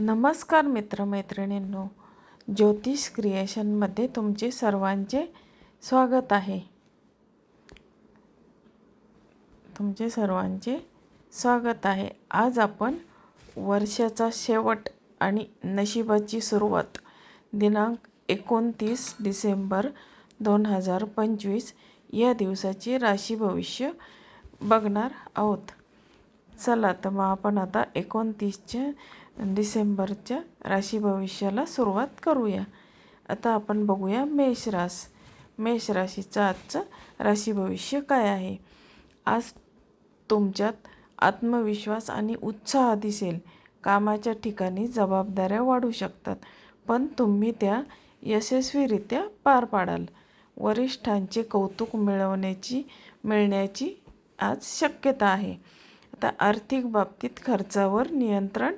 नमस्कार मित्रमैत्रिणींनो ज्योतिष क्रिएशनमध्ये तुमचे सर्वांचे स्वागत आहे. तुमचे सर्वांचे स्वागत आहे. आज आपण वर्षाचा शेवट आणि नशिबाची सुरुवात दिनांक एकोणतीस डिसेंबर दोन हजार पंचवीस या दिवसाची राशी भविष्य बघणार आहोत. चला तर मग आपण आता एकोणतीसच्या डिसेंबरच्या राशी भविष्याला सुरुवात करूया. आता आपण बघूया मेष रास. मेष राशीचं आजचं राशी भविष्य काय आहे? आज तुमच्यात आत्मविश्वास आणि उत्साह दिसेल. कामाच्या ठिकाणी जबाबदाऱ्या वाढू शकतात पण तुम्ही त्या यशस्वीरित्या पार पाडाल. वरिष्ठांचे कौतुक मिळवण्याची मिळण्याची आज शक्यता आहे. आता आर्थिक बाबतीत खर्चावर नियंत्रण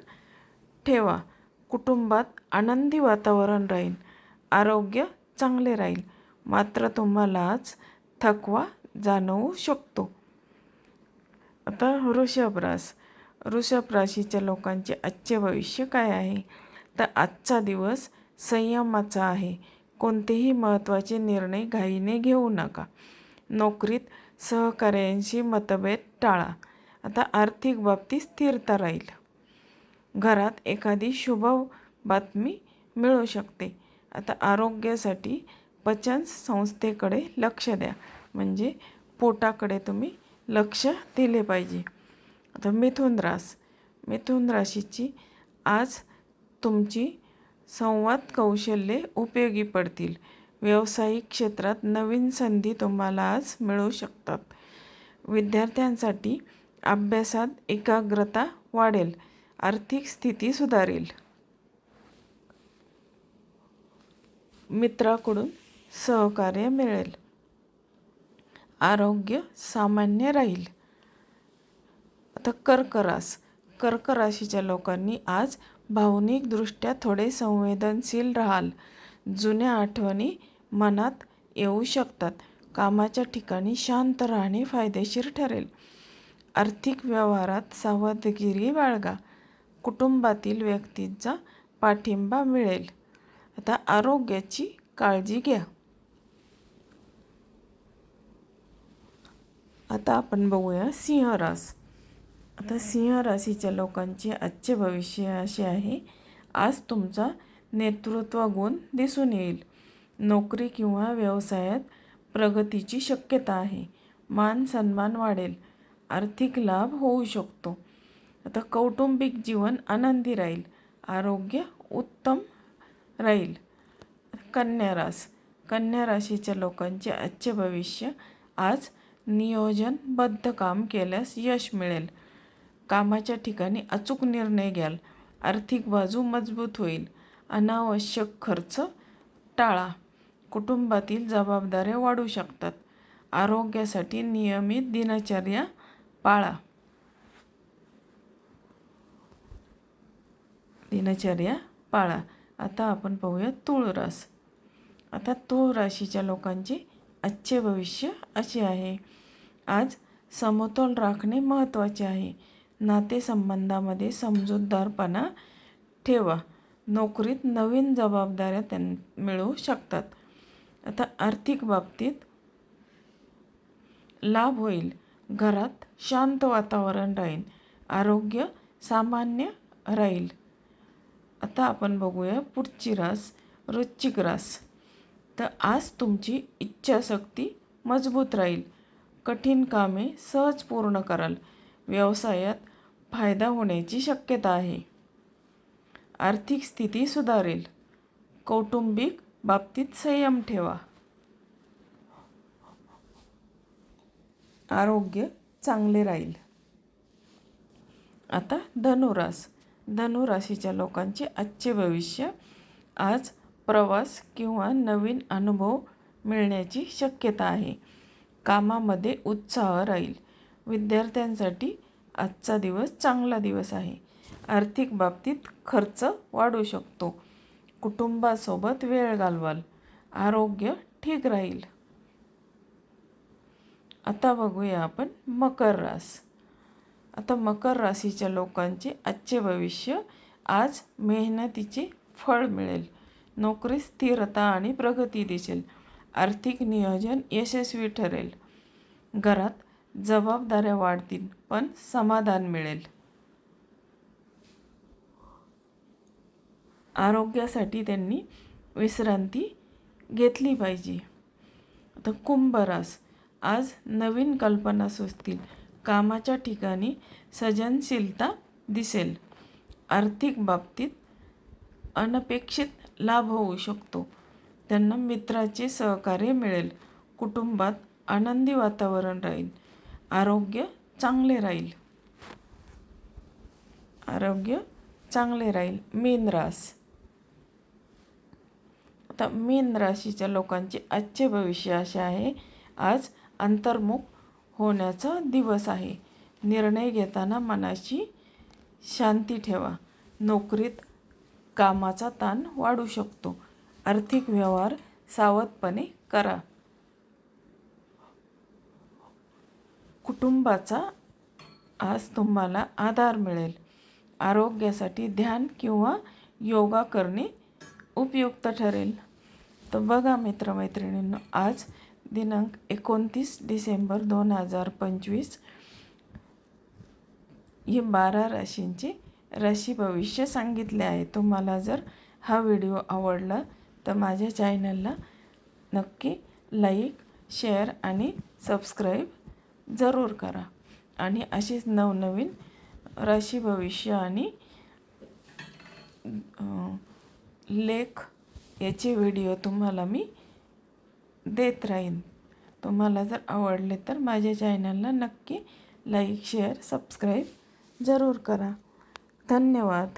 ठेवा. कुटुंबात आनंदी वातावरण राहील. आरोग्य चांगले राहील. मात्र तुम्हाला आज थकवा जाणवू शकतो. आता वृषभ रास. वृषभ राशीच्या लोकांचे आजचे भविष्य काय आहे? तर आजचा दिवस संयमाचा आहे. कोणतेही महत्त्वाचे निर्णय घाईने घेऊ नका. नोकरीत सहकार्यांशी मतभेद टाळा. आता आर्थिक बाबतीत स्थिरता राहील. घरात एखादी शुभ बातमी मिळू शकते. आता आरोग्यासाठी पचन संस्थेकडे लक्ष द्या. म्हणजे पोटाकडे तुम्ही लक्ष दिले पाहिजे. आता मिथुन रास. मिथुन राशीची आज तुमची संवाद कौशल्ये उपयोगी पडतील. व्यावसायिक क्षेत्रात नवीन संधी तुम्हाला आज मिळू शकतात. विद्यार्थ्यांसाठी अभ्यासात एकाग्रता वाढेल. आर्थिक स्थिती सुधारेल. मित्राकडून सहकार्य मिळेल. आरोग्य सामान्य राहील. आता कर्करास कर्कराशीच्या कर्क राशीच्या लोकांनी आज भावनिकदृष्ट्या थोडे संवेदनशील राहाल. जुन्या आठवणी मनात येऊ शकतात. कामाच्या ठिकाणी शांत राहणे फायदेशीर ठरेल. आर्थिक व्यवहारात सावधगिरी बाळगा. कुटुंबातील व्यक्तींचा पाठिंबा मिळेल. आता आरोग्याची काळजी घ्या. आता आपण बघूया सिंह रास आता सिंह राशीच्या लोकांचे आजचे भविष्य असे आहे आज तुमचा नेतृत्व गुण दिसून येईल. नोकरी किंवा व्यवसायात प्रगतीची शक्यता आहे. मान सन्मान वाढेल. आर्थिक लाभ होऊ शकतो. आता कौटुंबिक जीवन आनंदी राहील. आरोग्य उत्तम राहील. कन्या रास. कन्या राशीच्या लोकांचे आजचे भविष्य. आज नियोजनबद्ध काम केल्यास यश मिळेल. कामाच्या ठिकाणी अचूक निर्णय घ्याल. आर्थिक बाजू मजबूत होईल. अनावश्यक खर्च टाळा. कुटुंबातील जबाबदाऱ्या वाढू शकतात. आरोग्यासाठी नियमित दिनचर्या पाळा. दिनचर्या पाळा. आता आपण पाहूया तूळ रास. आता तूळ राशीच्या लोकांचे आजचे भविष्य असे आहे. आज समतोल राखणे महत्त्वाचे आहे. नातेसंबंधामध्ये समजूतदारपणा ठेवा. नोकरीत नवीन जबाबदाऱ्या त्यां मिळू शकतात. आता आर्थिक बाबतीत लाभ होईल. घरात शांत वातावरण राहील. आरोग्य सामान्य राहील. आता आपण बघूया पुढची रास वृश्चिक रास. तर आज तुमची इच्छाशक्ती मजबूत राहील. कठीण कामे सहज पूर्ण कराल. व्यवसायात फायदा होण्याची शक्यता आहे. आर्थिक स्थिती सुधारेल. कौटुंबिक बाबतीत संयम ठेवा. आरोग्य चांगले राहील. आता धनुरास. धनुराशीच्या लोकांचे आजचे भविष्य आज प्रवास किंवा नवीन अनुभव मिळण्याची शक्यता आहे. कामामध्ये उत्साह राहील. विद्यार्थ्यांसाठी आजचा दिवस चांगला दिवस आहे. आर्थिक बाबतीत खर्च वाढू शकतो. कुटुंबासोबत वेळ घालवाल. आरोग्य ठीक राहील. आता बघूया आपण मकर रास. आता मकर राशीच्या लोकांचे आजचे भविष्य आज मेहनतीचे फळ मिळेल. नोकरीत स्थिरता आणि प्रगती दिसेल. आर्थिक नियोजन यशस्वी ठरेल. घरात जबाबदाऱ्या वाढतील पण समाधान मिळेल. आरोग्यासाठी त्यांनी विश्रांती घेतली पाहिजे. आता कुंभ रास. आज नवीन कल्पना सुचतील. कामाच्या ठिकाणी सजनशीलता दिसेल. आर्थिक बाबतीत अनपेक्षित लाभ होऊ शकतो. त्यांना मित्राचे सहकार्य मिळेल. कुटुंबात आनंदी वातावरण राहील. आरोग्य चांगले राहील. आरोग्य चांगले राहील. मीन रास. आता मीन राशीच्या लोकांचे आजचे भविष्य असे आहे. आज अंतर्मुख होण्याचा दिवस आहे. निर्णय घेताना मनाची शांती ठेवा. नोकरीत कामाचा ताण वाढू शकतो. आर्थिक व्यवहार सावधपणे करा. कुटुंबाचा आज तुम्हाला आधार मिळेल. आरोग्यासाठी ध्यान किंवा योगा करणे उपयुक्त ठरेल. तर बघा मित्रमैत्रिणींनो आज दिनांक एकोणतीस डिसेंबर दोन हजार पंचवीस ही बारा राशींची राशी भविष्य सांगितले आहे. तुम्हाला जर हा व्हिडिओ आवडला तर माझ्या चॅनलला नक्की लाईक शेअर आणि सबस्क्राईब जरूर करा. आणि अशीच नवनवीन राशी भविष्य आणि लेख याचे व्हिडिओ तुम्हाला मी देत राहीन. तुम्हाला जर आवडले तर माझ्या चॅनलला नक्की लाईक शेअर सबस्क्राईब जरूर करा. धन्यवाद.